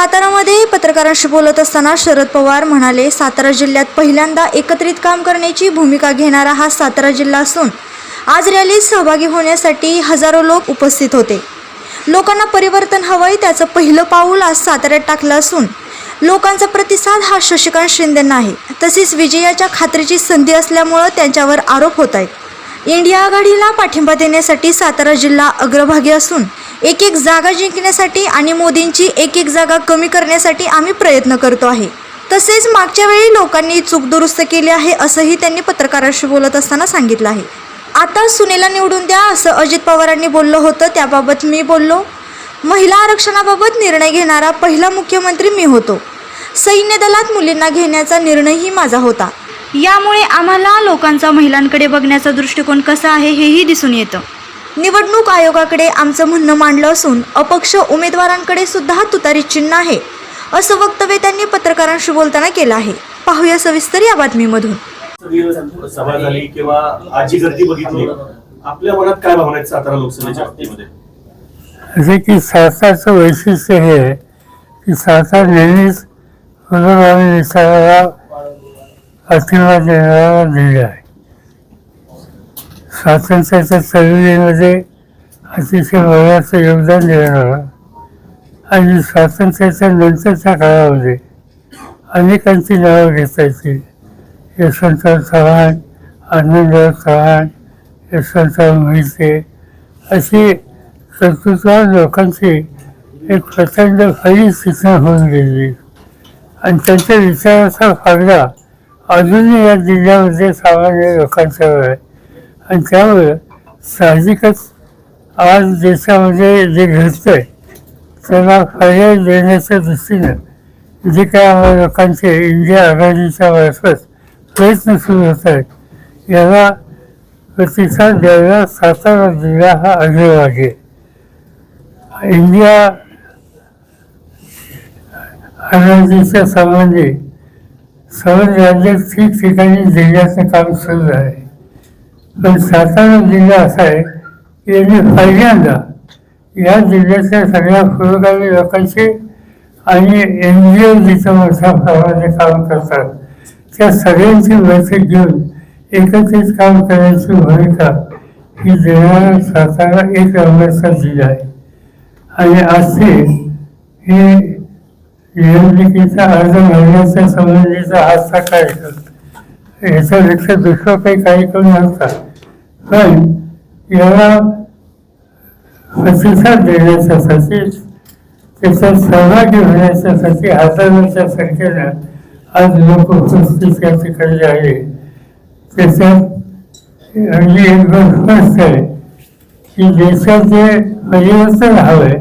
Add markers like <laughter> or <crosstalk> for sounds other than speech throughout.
सातारामध्ये पत्रकारांशी बोलत असताना शरद पवार म्हणाले सातारा जिल्ह्यात पहिल्यांदा एकत्रित काम करण्याची भूमिका घेणारा हा सातारा जिल्हा असून आज रॅलीत सहभागी होण्यासाठी हजारो लोक उपस्थित होते. लोकांना परिवर्तन हवंय त्याचं पहिलं पाऊल आज साताऱ्यात टाकलं असून लोकांचा प्रतिसाद हा शशिकांत शिंदेंना आहे. तसेच विजयाच्या खात्रीची संधी असल्यामुळं त्यांच्यावर आरोप होत आहेत. इंडिया आघाडीला पाठिंबा देण्यासाठी सातारा जिल्हा अग्रभागी असून एक एक जागा जिंकण्यासाठी आणि मोदींची एक एक जागा कमी करण्यासाठी आम्ही प्रयत्न करतो आहे. तसेच मागच्या वेळी लोकांनी चूक दुरुस्त केली आहे असंही त्यांनी पत्रकारांशी बोलत असताना सांगितलं आहे. आता सुनेला निवडून द्या असं अजित पवारांनी बोललं होतं त्याबाबत मी बोललो. महिला आरक्षणाबाबत निर्णय घेणारा पहिला मुख्यमंत्री मी होतो. सैन्य दलात मुलींना घेण्याचा निर्णयही माझा होता. यामुळे आम्हाला लोकांचा महिलांकडे बघण्याचा दृष्टिकोन कसा आहे हेही दिसून येतं. निवडणूक आयोगाकडे आमचं म्हणणं मांडलं असून अपक्ष उमेदवारांकडे सुद्धा तुतारी चिन्ह आहे असं वक्तव्य त्यांनी पत्रकारांशी बोलताना केलं आहे. पाहूया सविस्तर या बातमीमधून. सभा झाली किंवा आजी गर्दी बघितली आपल्या मनात काय भावना आहेत सातारा लोकसभेच्या बाबतीमध्ये? असे की वैशिष्ट्य हे आहे की सातार नेहमीच पुनर्भावी निसर्गाला आशीर्वाद देणारा जिल्हा आहे. स्वातंत्र्याच्या चळवळीमध्ये अतिशय मोलाचं योगदान देणारा आणि स्वातंत्र्याच्या नंतरच्या काळामध्ये अनेकांची नावं घेता येतील. यशवंतराव चव्हाण आनंदराव चव्हाण यशवंतराव मोहिते अशी कर्तृत्वान लोकांची एक प्रचंड फळी सूचना होऊन गेली. आणि त्यांच्या विचाराचा फायदा अजूनही या जिल्ह्यामध्ये सामान्य लोकांच्यावर आहे. आणि त्यामुळे साहजिकच आज देशामध्ये जे घडतंय त्याला पर्याय देण्याच्या दृष्टीनं जे काय आम्हाला लोकांचे इंडिया आघाडीच्या मार्फत प्रयत्न सुरू होत आहेत याला प्रतिसाद द्यायला सातारा जिल्हा हा आढळ आहे. इंडिया आघाडीच्या संबंधी सर्व राज्यात ठिकठिकाणी जिल्ह्याचं काम सुरू आहे. पण सातारा जिल्हा असा आहे की यांनी पहिल्यांदा या जिल्ह्यातल्या सगळ्या पुरोगामी लोकांचे आणि एन जी ओ जिथं मोठ्या प्रमाणे काम करतात त्या सगळ्यांची बैठक घेऊन एकत्रित काम करण्याची भूमिका ही देणारा सातारा एक नंबरचा जिल्हा आहे. आणि असे हे निवडणुकीचा अर्ज भरण्याच्या संबंधीचा आजचा कार्यक्रम याच्यापेक्षा दुसरं काही कार्यक्रम नव्हता पण याला प्रतिसाद देण्याच्यासाठी त्याच्यात सहभागी होण्याच्यासाठी हजारांच्या संख्येनं आज लोक उपस्थित या ठिकाणी आहे. त्याच्यात अगदी एक गोष्ट स्पष्ट आहे की देशात जे परिवर्तन हवे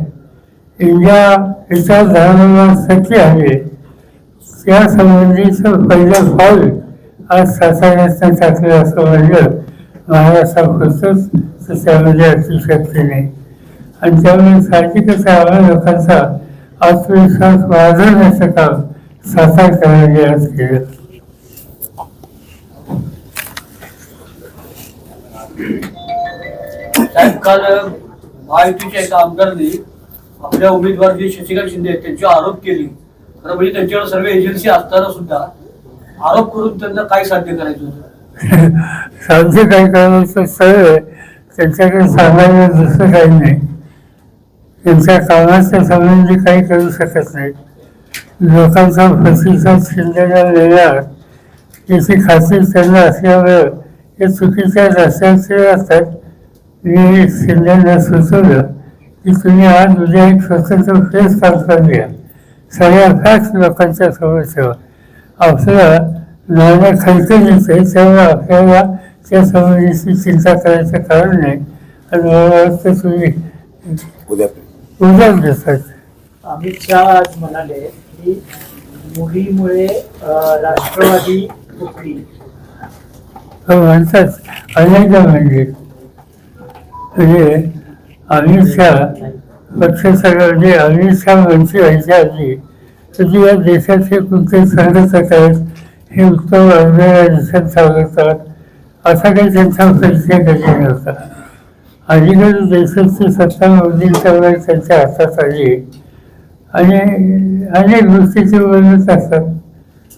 इंडिया विचारधारणा शक्य आहे. त्यासंबंधीचं पहिलं पाऊल आज साताऱ्यातनं टाकलं असं म्हणलं. महाराष्ट्रापुरतंच तर त्यामध्ये अतिशक्ती नाही. आणि त्यामुळे साहजिकच आम्हाला लोकांचा आत्मविश्वास वाढवण्याचं काम साकार करायला केलं साहेब काल महायुतीच्या एका आमदारांनी आपल्या उमेदवार जे शशिकांत शिंदे आहेत त्यांच्यावर आरोप केली. खरं म्हणजे त्यांच्यावर सर्व एजन्सी असताना सुद्धा आरोप करून त्यांना काय साध्य करायचं होतं? साध्य काही करायचं सरळ आहे. त्यांच्याकडे सांगायला दुसरं काही नाही. त्यांच्या कामाच्या संबंधी काही करू शकत नाही लोकांचा प्रतिसाद शिंदेला वेळा याची खात्री त्यांना असल्यामुळे हे चुकीच्या रस्त्याचे असतात. मी शिंदेला सुचवलं की तुम्ही आज उद्या एक स्वतंत्र फेस कॉन्फरन्स घ्या सगळ्या फॅक्स लोकांच्या समोर ठेवा आपलं नाना खलखलीच आहे त्यामुळे आपल्याला त्या संबंधीची चिंता करायचं कारण नाही. आणि मला वाटतं तुम्ही उद्या देतात अमित शहा आज म्हणाले की मुलीमुळे अ, राष्ट्रवादी फुटली हो म्हणतात. अनेकदा म्हणजे. म्हणजे अमित शहा पक्ष सगळं म्हणजे अमित शहा मंत्री व्हायच्या आधी तर या देशाचे कुठे संघटक आहेत? हे उत्तम अर्धवेळा दिसत चालवतात असा काही त्यांचा परिचय कधी नव्हता अलीकडे देशाची सत्ता मोदींच्या वेळेस त्यांच्या हातात आली आणि अनेक गोष्टीचे वर्णच असतात.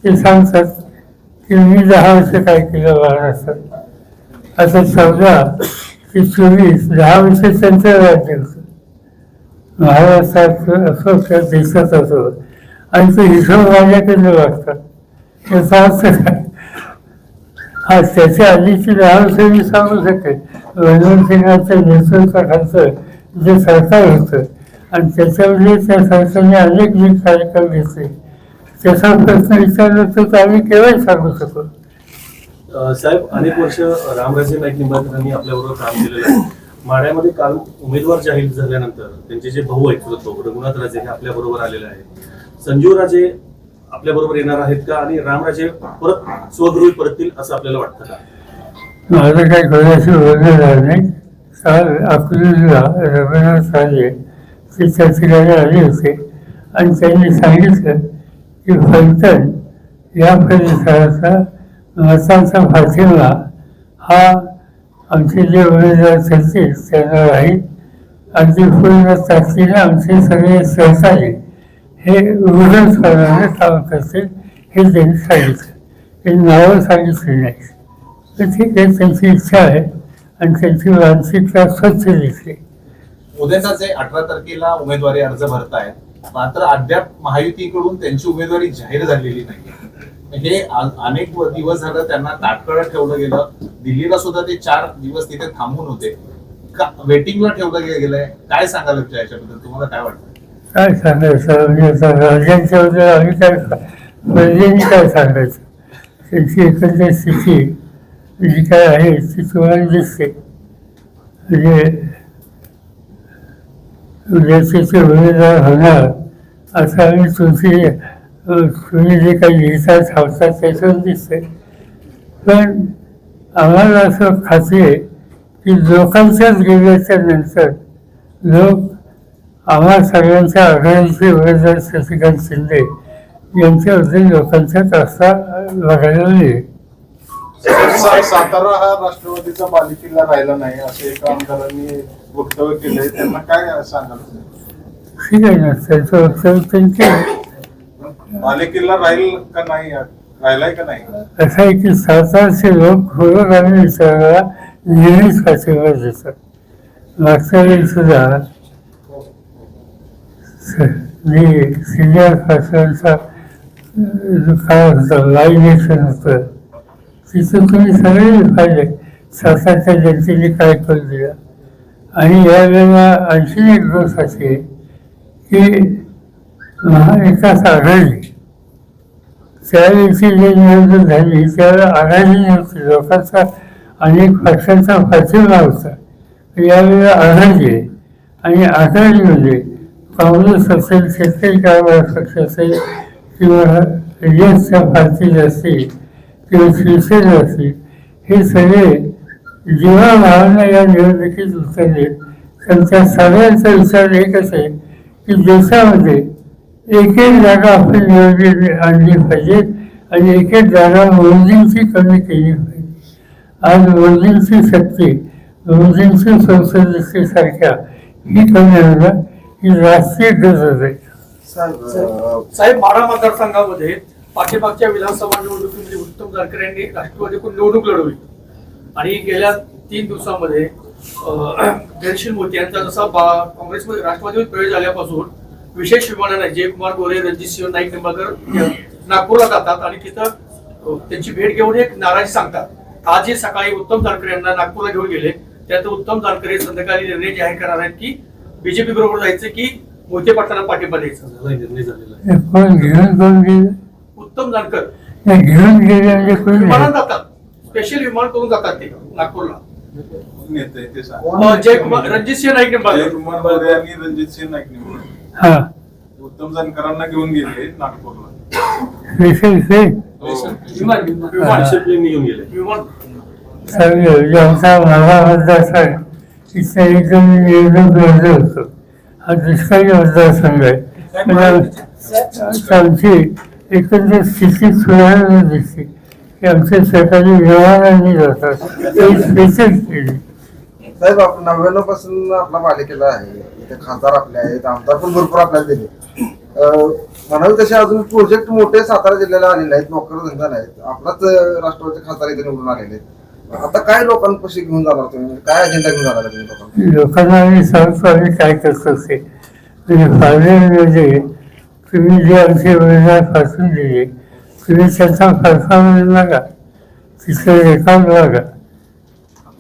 ते सांगतात की मी दहा वर्ष काय केलं महाराष्ट्रात आता चौदा ते चोवीस दहा वर्ष त्यांचं राज्य होतं महाराष्ट्रात असो किंवा देशात असो आणि तो हिशोब माझ्याकडनं वागतात याचा अर्थ काय हा त्याच्या आधीची दहा मी सांगू शकेन मनमोहन सिंगाच्या नेतृत्वाखालचं जे सरकार होतं आणि त्याच्यामध्ये त्या सरकारने अनेक जे कार्यक्रम घेतले त्याचा प्रश्न विचारला तर आम्ही केव्हाही सांगू शकतो अं, साहेब अनेक वर्ष रामराजे नाईक निंबाळकरांनी आपल्याबरोबर काम केलेलं आहे. माढ्यामध्ये काल उमेदवार जाहीर झाल्यानंतर त्यांचे जे भाऊ आहेत चुलत भाऊ रघुनाथ राजे हे आपल्या आलेले आहेत. संजीव राजे आपल्या बरोबर येणार आहेत का? आणि रामराजे परत स्वगृही परततील असं आपल्याला वाटतं का? माझं काही कोणाशी बोलणं नाही. काल अकलूजला रघुनाथ राजे ते त्या आले होते. आणि त्यांनी सांगितलं की फलटण या परिसराचा मतांचा फातिमा हा आमचे जे उमेदवार ठरतील त्यांना राहील अगदी पूर्ण ताकदीने आमचे सगळे सहकारी हे उघडपणाने काम करतील हे त्यांनी सांगितलं. हे नावं सांगितली नाही तर ठीक आहे त्यांची इच्छा आहे आणि त्यांची मानसिकता स्वच्छ दिसली जे अठरा तारखेला उमेदवारी अर्ज भरतायत मात्र अद्याप महायुतीकडून त्यांची उमेदवारी जाहीर झालेली नाही. हे अनेक दिवस झालं त्यांना ताटकळत ठेवलं गेलं. दिल्लीला सुद्धा ते चार दिवस तिथे थांबून होते. का वेटिंगला ठेवलं गेलं गेलंय? काय सांगाल याच्याबद्दल? तुम्हाला काय वाटतं? काय सांगायचं? म्हणजे आता राजांच्या बद्दल आम्ही काय प्रजेने काय सांगायचं? त्यांची एकंदर स्थिती जी काय आहे ती तुम्हाला दिसते. म्हणजे उद्याचे उमेदवार होणार असं आम्ही तुमची अं, तुम्ही जे काही लिहितात हावतात त्याच्यावर दिसते. पण आम्हाला असं खात्री आहे की लोकांच्याच गेल्याच्यानंतर लोक आम्हा सगळ्यांच्या आघाडीचे उमेदवार शशिकांत शिंदे. यांच्याबद्दल लोकांच्यात असा बघायला मिळेल सातारा हा राष्ट्रवादीचा बालेकिल्ला राहिला नाही असे एका आमदारांनी वक्तव्य केलंय. त्यांना काय सांगाल? ठीक आहे ना त्याचं वक्तव्य त्यांचे बालेकिल्ला राहील का नाही राहिलाय का नाही? असं आहे की सातारचे लोक पुरोगामी विचाराला नेहमीच पाठिंबा देतात. मागच्या वेळी सुद्धा स- मी सिनियर खासदारांचा जो काय होतं लाईव्ह इलेक्शन होतं. तिथं तुम्ही सगळे पाहिले. स्वतःच्या जनतेने काय करून दिलं आणि यावेळेला आणखी एक गोष्ट अशी आहे की महाविकास आघाडी. त्यावेळेची जी निवडणूक झाली त्यावेळेला आघाडी नव्हती. लोकांचा अनेक पक्षांचा पाठिंबा होता. यावेळेला आघाडी आहे. आणि आघाडीमध्ये म्हणजे काँग्रेस असेल शेतकरी कामगार पक्ष असेल किंवा यशच्या भारतीय असतील किंवा शिवसेना असतील हे सगळे जेव्हा भावना या निवडणुकीत उतरले त्यांचा सगळ्यांचा विचार एकच आहे की देशामध्ये एक एक जागा आपण निवडली आणली पाहिजे आणि एक एक जागा मोदींची कमी केली पाहिजे. आज मोदींची शक्ती मोदींची संसदेसारख्या ही कमी होणार ही राष्ट्रीय गरज आहे. साहेब माढा मतदारसंघामध्ये पाठीमागच्या विधानसभा निवडणुकीमध्ये उत्तम जानकर यांनी राष्ट्रवादीकडून निवडणूक लढवली. आणि गेल्या तीन दिवसामध्ये <clears throat> धैर्यशील मोदी यांचा जसा काँग्रेसमध्ये राष्ट्रवादीमध्ये प्रवेश झाल्यापासून विशेष विमानाने जयकुमार गोरे रणजित सिंह नाईक निंबाळकर या नागपूरला जातात आणि तिथं त्यांची भेट घेऊन एक नाराजी सांगतात. आजही सकाळी उत्तम जानकर यांना नागपूरला घेऊन गेले त्यात उत्तम जानकर हे संध्याकाळी निर्णय जाहीर करणार आहेत की बीजेपी बरोबर जायचं की मोहिते पाटलांना पाठिंबा द्यायचा? झाला निर्णय झालेला आहे. कोण घेऊन कोण गेलं उत्तम जानकर. घेऊन गेले म्हणजे कोण विमानात. जातात. स्पेशल विमान करून जातात ते नागपूरला. नेते ते सांग. अं, जयकुमार रणजित सिंह नाईक निंबाळकर. जयकुमार गोरे आणि रणजित सिंह नाईक निवडून हा. उत्तम जानकरांना घेऊन गेले नागपूरला. विशेष हे विमान विमान विमान मतदारसंघ तिथं एकदम एकदम लढलो होतो हा दुष्काळी मतदारसंघ आहे आमची एकंदर स्थिती सुधारणा दिसते की आमच्या सरकारी व्यवहारांनी जातात ते स्पेशल केली साहेब आपण नव्याण्णवपासून आपला पालिकेला आहे. इथे खासदार आपले आहेत आमदार पण भरपूर आपल्याला दिले. अं, म्हणावे तसे अजून प्रोजेक्ट मोठे सातारा जिल्ह्याला आलेले आहेत नोकर धंदा नाहीत. आपलाच राष्ट्रवादीचे खासदार इथे निवडून आलेले आहेत. आता काय लोकांपाशी घेऊन जाणार तुम्ही? म्हणजे काय अजेंडा घेऊन जाणार तुम्ही लोकांना लोकांना आम्ही सांगतो आम्ही काय करतो ते म्हणजे फायनलमध्ये तुम्ही जे आमचे योजना फासून दिली तुम्ही त्याचा परफॉर्मन्स लागा तिथं रेकॉर्ड लागा.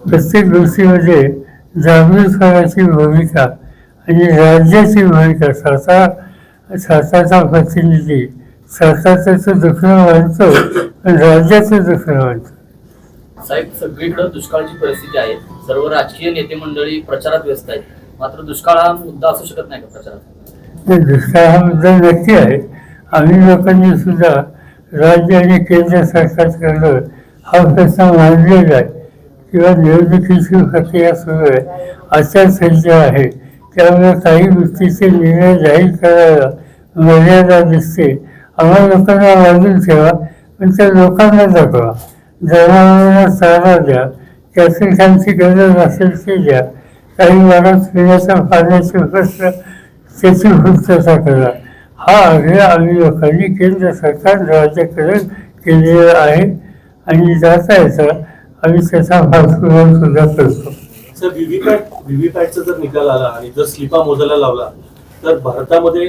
प्रत्येक गोष्टीमध्ये जागृतपणाची भूमिका आणि राज्याची भूमिका सातारा सातारचा प्रतिनिधी सातारचं दुखणं मानतो पण राज्याचं दुखणं मानतो साहेब सगळीकडे दुष्काळाची परिस्थिती आहे. सर्व राजकीय नेते मंडळी प्रचारात व्यस्त आहेत. मात्र दुष्काळ हा मुद्दा असू शकत नाही का प्रचारात? नाही, दुष्काळ हा मुद्दा नक्की आहे. आम्ही लोकांनी सुद्धा राज्य आणि केंद्र सरकारकडं हा प्रश्न मांडलेला आहे. किंवा निवडणुकीची प्रक्रिया सुरू आहे. आचारसंहिता आहे. त्यामुळे काही गोष्टीचे निर्णय जाहीर करायला मर्यादा दिसते. आम्हाला लोकांना वाजून ठेवा. पण त्या लोकांना दाखवा. जनावरांना चारा द्या कॅसेटांची गरज असेल ते द्या. काही भागात पिण्याचा पाण्याचे प्रश्न त्याची पूर्तता करा हा आग्रह आम्ही लोकांनी केंद्र सरकार राज्याकडे केलेला आहे आणि जाता येता आम्ही त्याचा पाठपुरावा सुद्धा करतो. सर व्हीव्हीपॅट व्हीव्हीपॅटचा जर निकाल आला आणि जर स्लिपा मोजायला लावला तर भारतामध्ये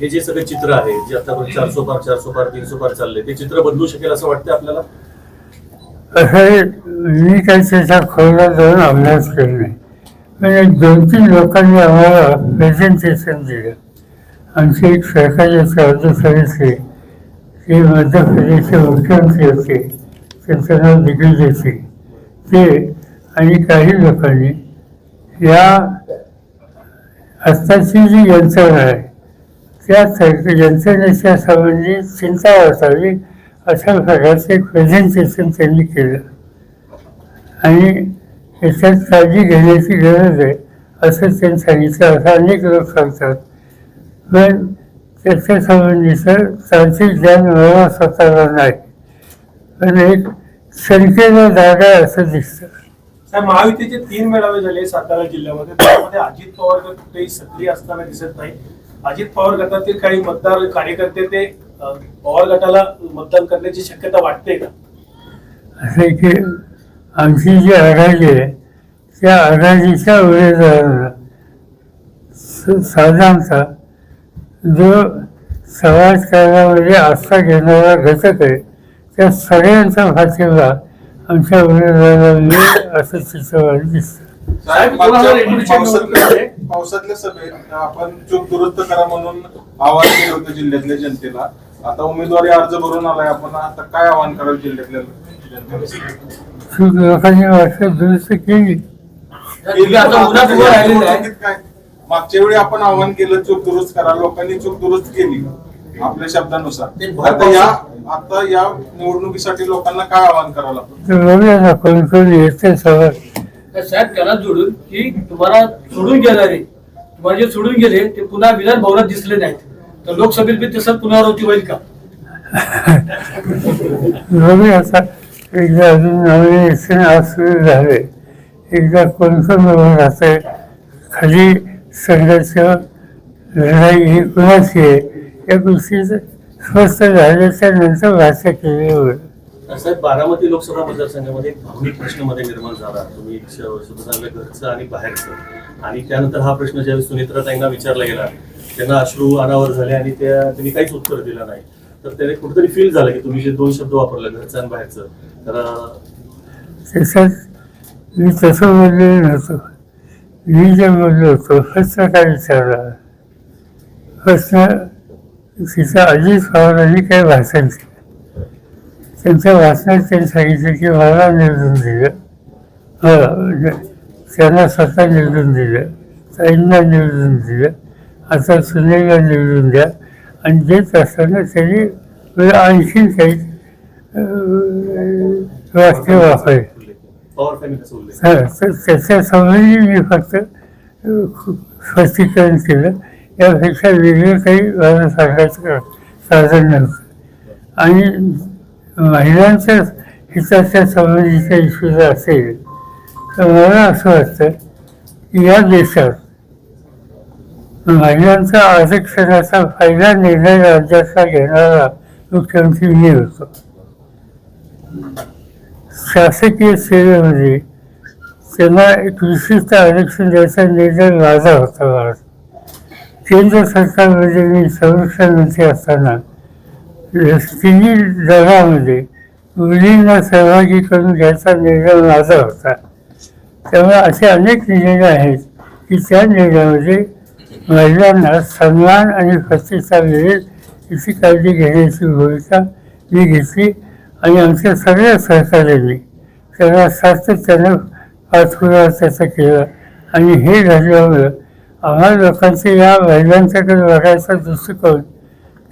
हे जे सगळे चित्र आहे जे आतापर्यंत चारसो पार चारसो पार तीनशो पार चालले ते चित्र बदलू शकेल असं वाटतं आपल्याला? असं मी काही त्याचा खोला जाऊन अभ्यास केला म्हणजे पण एक दोन तीन लोकांनी आम्हाला प्रेझेंटेशन दिलं. आमचे एक सरकारी सदस्य ते मध्य प्रदेशचे मुख्यमंत्री होते त्यांचं नाव दिग्विजय होते ते आणि काही लोकांनी या आत्ताची जी यंत्रणा आहे त्या यंत्रणेच्या संबंधी चिंता वाटावी अशा प्रकारचं एक प्रेझेंटेशन त्यांनी केलं. आणि याच्यात काळजी घेण्याची गरज आहे असं त्यांनी सांगितलं. असं अनेक लोक सांगतात. पण त्याच्या संबंधीचं तांत्रिक ज्ञान मला स्वतःला नाही. पण एक शंकेला जागा आहे असं दिसतं. महायुतीचे तीन मेळावे झाले सातारा जिल्ह्यामध्ये. त्यामध्ये अजित पवार कुठेही सक्रिय असताना दिसत नाही. अजित पवार गटातील काही मतदार कार्यकर्ते ते पवार गटाला मतदान करण्याची शक्यता वाटते का? असं आहे की आमची जी आघाडी आहे त्या आघाडीच्या उमेदवारांना स- साधारणतः जो समाजकारणामध्ये आस्था घेणारा घटक आहे त्या सगळ्यांचा पाठिंबा आमच्या उमेदवाराला मिळेल असं चित्रवाणी दिसतं पावसातल्या सभेत आपण चूक दुरुस्त करा म्हणून आवाहन केलं होतं जिल्ह्यातल्या जनतेला. आता उमेदवारी अर्ज भरून आलाय आपण आता काय आवाहन कराल जिल्ह्यातल्या केली. मागच्या वेळी आपण आवाहन केलं चूक दुरुस्त करा. लोकांनी चूक दुरुस्त केली आपल्या शब्दानुसार. आता या आता या निवडणुकीसाठी लोकांना काय आवाहन करावं साहेब त्यांना जोडून की तुम्हाला सोडून गेणारे तुम्हाला जे सोडून गेले ते पुन्हा विधान भवनात दिसले नाहीत. तर लोकसभेत बी तसंच पुनरावृत्ती होईल का? बघूया आता एकदा अजून नवीन आज सुरू झाले. एकदा कोण कोण उभं राहतंय खाली संघर्ष लढाई ही कुणाची आहे? या गोष्टीचं स्पष्ट झाल्याच्यानंतर भाषा केली होईल साहेब बारामती लोकसभा मतदारसंघामध्ये एक भावनिक प्रश्नमध्ये निर्माण झाला. तुम्ही घरचं आणि बाहेरचं. आणि त्यानंतर हा प्रश्न ज्यावेळी सुनेत्राताईंना विचारला गेला त्यांना अश्रू अनावर झाले आणि त्या त्यांनी काहीच उत्तर दिलं नाही. तर त्याने कुठेतरी फील झालं की तुम्ही जे दोन शब्द वापरले घरचं आणि बाहेरचं तर मी तसं बोललेलो नव्हतो. मी जे बोललो होतो प्रश्न काय विचारला? प्रश्न तिथं अजित पवारांनी काय भाषण केलं? त्यांच्या भाषणात त्यांनी सांगितलं की मला निवडून दिलं. मला त्यांना स्वतः निवडून दिलं. ताईंना निवडून दिलं. आता सुनेला निवडून द्या. आणि देत असताना त्यांनी मला आणखीन काही हा, तर त्याच्या संबंधी मी फक्त स्पष्टीकरण केलं. यापेक्षा वेगळं काही मला सांगायचं साधन नव्हतं. आणि महिलांच्या हिताच्या संबंधीचा इश्यू जर असेल तर मला असं वाटतं की या देशात महिलांचा आरक्षणाचा फायदा निर्णय राज्याचा घेणारा मुख्यमंत्री मी होतो. शासकीय सेवेमध्ये त्यांना एक विशिष्ट आरक्षण द्यायचा निर्णय माझा होता भारत केंद्र सरकारमध्ये मी संरक्षण मंत्री असताना तिन्ही दलामध्ये मुलींना सहभागी करून घ्यायचा निर्णय माझा होता. त्यामुळे असे अनेक निर्णय आहेत की त्या निर्णयामध्ये महिलांना सन्मान आणि प्रतिष्ठा मिळेल याची काळजी घेण्याची भूमिका मी घेतली आणि आमच्या सगळ्या सहकार्यांनी त्यांना सातत्यानं पाठपुरावा त्याचा केला आणि हे घडल्यामुळं आम्हा लोकांचे या महिलांच्याकडे बघायचा दृष्टिकोन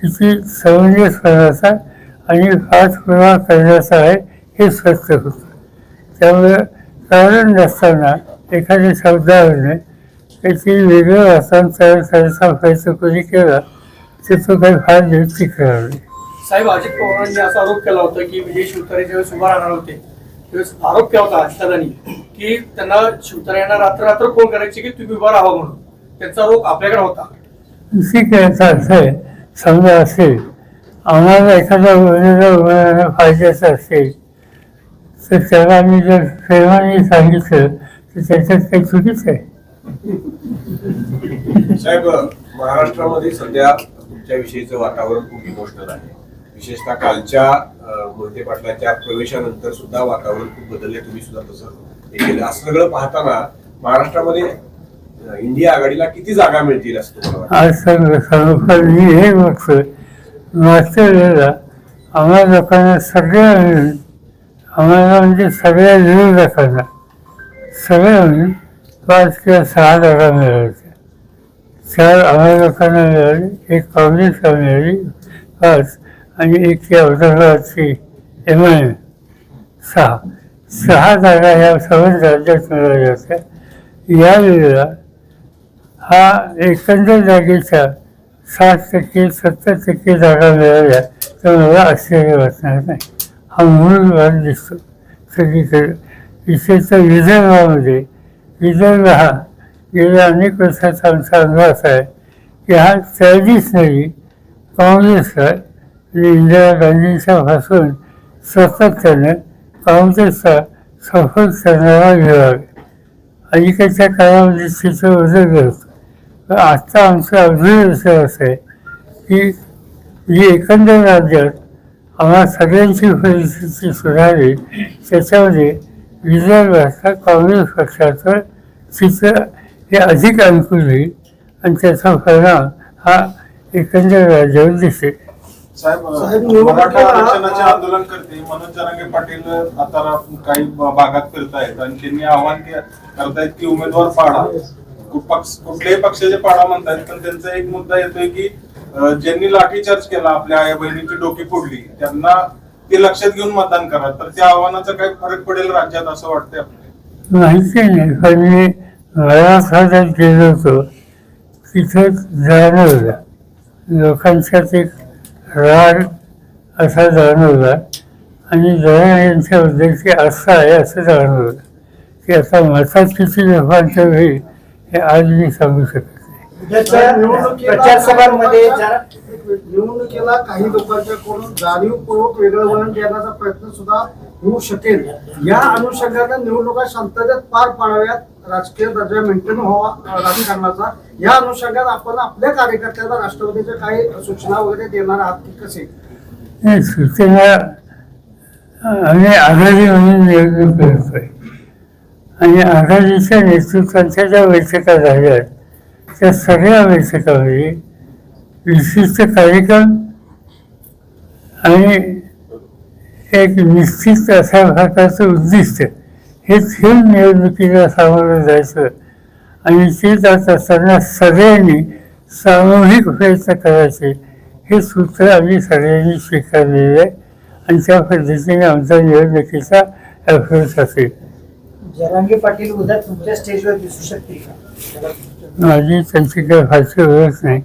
किती समंजसपणाचा आणि पाठपुरावा करण्याचा आहे हे स्पष्ट होतं. त्यामुळे कारण नसताना एखाद्या शब्दावरने त्याची वेगळं वाचन तयार करायचा प्रयत्न कोणी केला तर तो काही फार टिकणार नाही साहेब अजित पवारांनी असा आरोप केला होता की विजय शिवतारे ज्यावेळेस उभा राहणार होते त्यावेळेस आरोप केला होता अजितदादांनी की त्यांना शिवतारे यांना रात्र रात्र फोन करायचे की तुम्ही उभा राहा म्हणून. त्यांचा आरोप आपल्याकडे होता. ठीक आहे समजा असेल आम्हाला एखादा उमेदवार उमेदवारांना फायद्याचं असेल तर त्याला आम्ही जर प्रेमाने सांगितलं तर त्याच्यात काही चुकीचं आहे. साहेब महाराष्ट्रामध्ये सध्या तुमच्या विषयीचं वातावरण खूप इमोशनल आहे. विशेषतः कालच्या मोहिते पाटलाच्या प्रवेशानंतर सुद्धा वातावरण खूप बदलले तुम्ही सुद्धा तसं केलं. असं सगळं पाहताना महाराष्ट्रामध्ये इंडिया आघाडीला किती जागा मिळतील असं तुम्हाला आज मी हे बघतोय मागच्या वेळेला आम्हाला लोकांना सगळ्या आम्हाला म्हणजे सगळ्या विरोधकांना सगळ्या म्हणजे पाच किंवा सहा जागा मिळाल्या होत्या चार आम्हाला लोकांना मिळाली एक काँग्रेसला मिळाली पाच आणि एक त्या औरंगाबादची एम आय एम सहा. सहा जागा ह्या सर्व राज्यात मिळाल्या होत्या. यावेळेला हा एकंदर जागेच्या साठ टक्के सत्तर टक्के जागा मिळाल्या तर मला आश्चर्य वाटणार नाही. हा मूळ वाद दिसतो. सगळीकडे. विशेषतः विदर्भामध्ये विदर्भ हा गेल्या अनेक वर्षाचा आमचा अनुभव असा आहे. की हा ट्रॅडिशनली काँग्रेसला इंदिरा गांधींच्या पासून सातत्याने काँग्रेसचा सफल करणारा विभाग अलीकडच्या काळामध्ये तिचं बदल होतं. आत्ता आमचं अभिनय असं आहे की जी एकंदर राज्यात आम्हाला सगळ्यांची परिस्थिती सुधारली त्याच्यामध्ये विदर्भाचा काँग्रेस पक्षाचं चित्र हे अधिक अनुकूल होईल आणि त्याचा परिणाम हा एकंदर राज्यावर दिसेल. साहेब मराठा आरक्षणाचे आंदोलन करते. मनोज जरांगे पाटील आता काही भागात फिरतायत आणि त्यांनी आव्हान करतायत की उमेदवार पाडा. पक्ष कुठल्याही पक्षाचे पाडा म्हणतायत पण त्यांचा एक मुद्दा येतोय की ज्यांनी लाठीचार्ज केला आपल्या आई बहिणीची डोकी फोडली त्यांना ते लक्षात घेऊन मतदान करा. तर त्या आव्हानाचा काही फरक पडेल राज्यात असं वाटतंय नाही मी मराठवाड्यात गेलो होतो तिथं जाणवलं लोकांच्यात एक राग असा जाणवला आणि जरा यांच्याबद्दलची आस्था आहे असं जाणवलं की आता मतात किती लोकांचं होईल हे आज मी सांगू शकत प्रचार सभांमध्ये जरा- निवडणुकीला काही लोकांच्याकडून जाणीवपूर्वक वेगळं वळण देण्याचा प्रयत्न सुद्धा होऊ शकेल. या अनुषंगाने निवडणुका शांततेत पार पाडाव्यात. राजकीय दर्जा मेंटेन व्हावा राजकारणाचा. या अनुषंगात आपण आपल्या कार्यकर्त्यांना राष्ट्रवादीच्या काही सूचना वगैरे देणार आहात की कसे? सूचना आम्ही आघाडी म्हणून निवडणूक करतोय आणि आघाडीच्या नेतृत्वांच्या ज्या बैठका झाल्या. त्या सगळ्या बैठकामध्ये विशिष्ट कार्यक्रम आणि एक निश्चित अशा प्रकारचं उद्दिष्ट हे ठेवून निवडणुकीला सामोरं जायचं आणि ते जात असताना सगळ्यांनी सामूहिक प्रयत्न करायचे. हे सूत्र आम्ही सगळ्यांनी स्वीकारलेलं आहे आणि त्या पद्धतीने आमचा निवडणुकीचा अप्रोच असेल. जरांगे पाटील उद्या तुमच्या स्टेजवर दिसू शकतील का? माझी त्यांची काही फारशी ओळख नाही.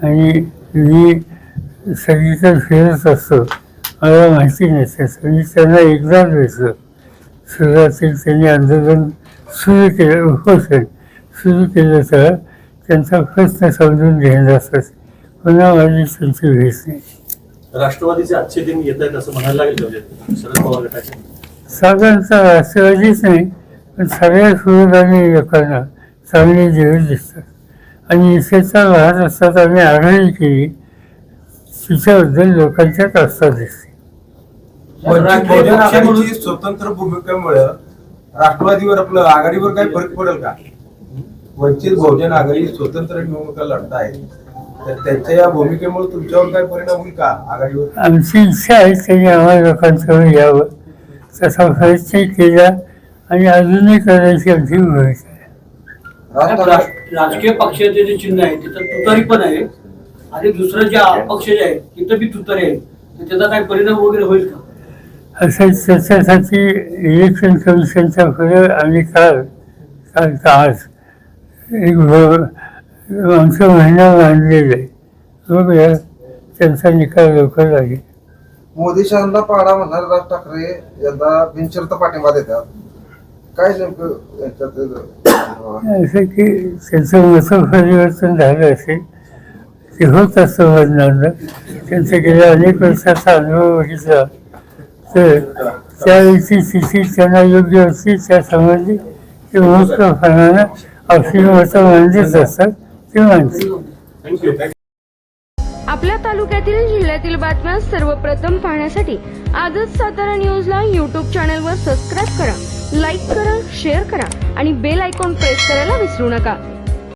आणि मी सगळीकडे फिरत असतो. मला माहिती नसते. मी त्यांना एकदा भेटलो सुरुवातीला त्यांनी आंदोलन सुरू केलं उपोषण सुरू केलं तर त्यांचा प्रश्न समजून घेणार असतात पुन्हा माझी त्यांची भेट नाही. राष्ट्रवादीचे आजचे दिन येत आहेत असं म्हणायला लागेल म्हणजे शरद पवार गटाचे. साधारणतः राष्ट्रवादीच नाही पण सगळ्या सुविधांनी लोकांना चांगले दिवस दिसतात आणि इथेचा राहत असतात आम्ही आघाडी केली. तिच्याबद्दल लोकांच्यात आस्था दिसते. बहुजन आघाडीची स्वतंत्र भूमिकेमुळे राष्ट्रवादीवर आपलं आघाडीवर काही फरक पडेल का? वंचित बहुजन आघाडी स्वतंत्र निवडणुका लढतायत तर त्यांच्या या भूमिकेमुळे तुमच्यावर काय परिणाम होईल का आघाडीवर? आमची इच्छा आहे त्यांनी आम्हाला लोकांसमोर यावं. तसा प्रयत्न केला आणि अजूनही करायची आमची भूमिका आहे. राज राज- राजकीय पक्षाचे जे चिन्ह आहे तिथं तुतारी पण आहे. आणि दुसरं जे अपक्ष जे आहे तिथं बी तुतारी आहे. तर त्याचा काय परिणाम वगैरे होईल का? असं त्याच्यासाठी इलेक्शन कमिशनच्या पुढे आम्ही काल काल का आज? एक आमचं महिना मांडलेलं आहे बघूया त्यांचा निकाल लवकर लागेल. मोदी शहांना पाडा म्हणणारे राज ठाकरे यंदा बिनशर्त पाठिंबा देतात. काय नेमकं असं की त्यांचं मतं परिवर्तन झालं असेल ते होत असतं बदनांना त्यांचा गेल्या अनेक वर्षाचा अनुभव बघितला. तर त्यावेळीची स्थिती त्यांना योग्य होती त्या संबंधी ते आपली मतं मांडलीच असतात ते थँक्यू आपल्या तालुक्यातील जिल्ह्यातील बातम्या सर्वप्रथम पाहण्यासाठी आजच सातारा न्यूजला यूट्यूब चॅनलवर सबस्क्राईब करा लाईक करा शेअर करा आणि बेल आयकॉन प्रेस करायला विसरू नका.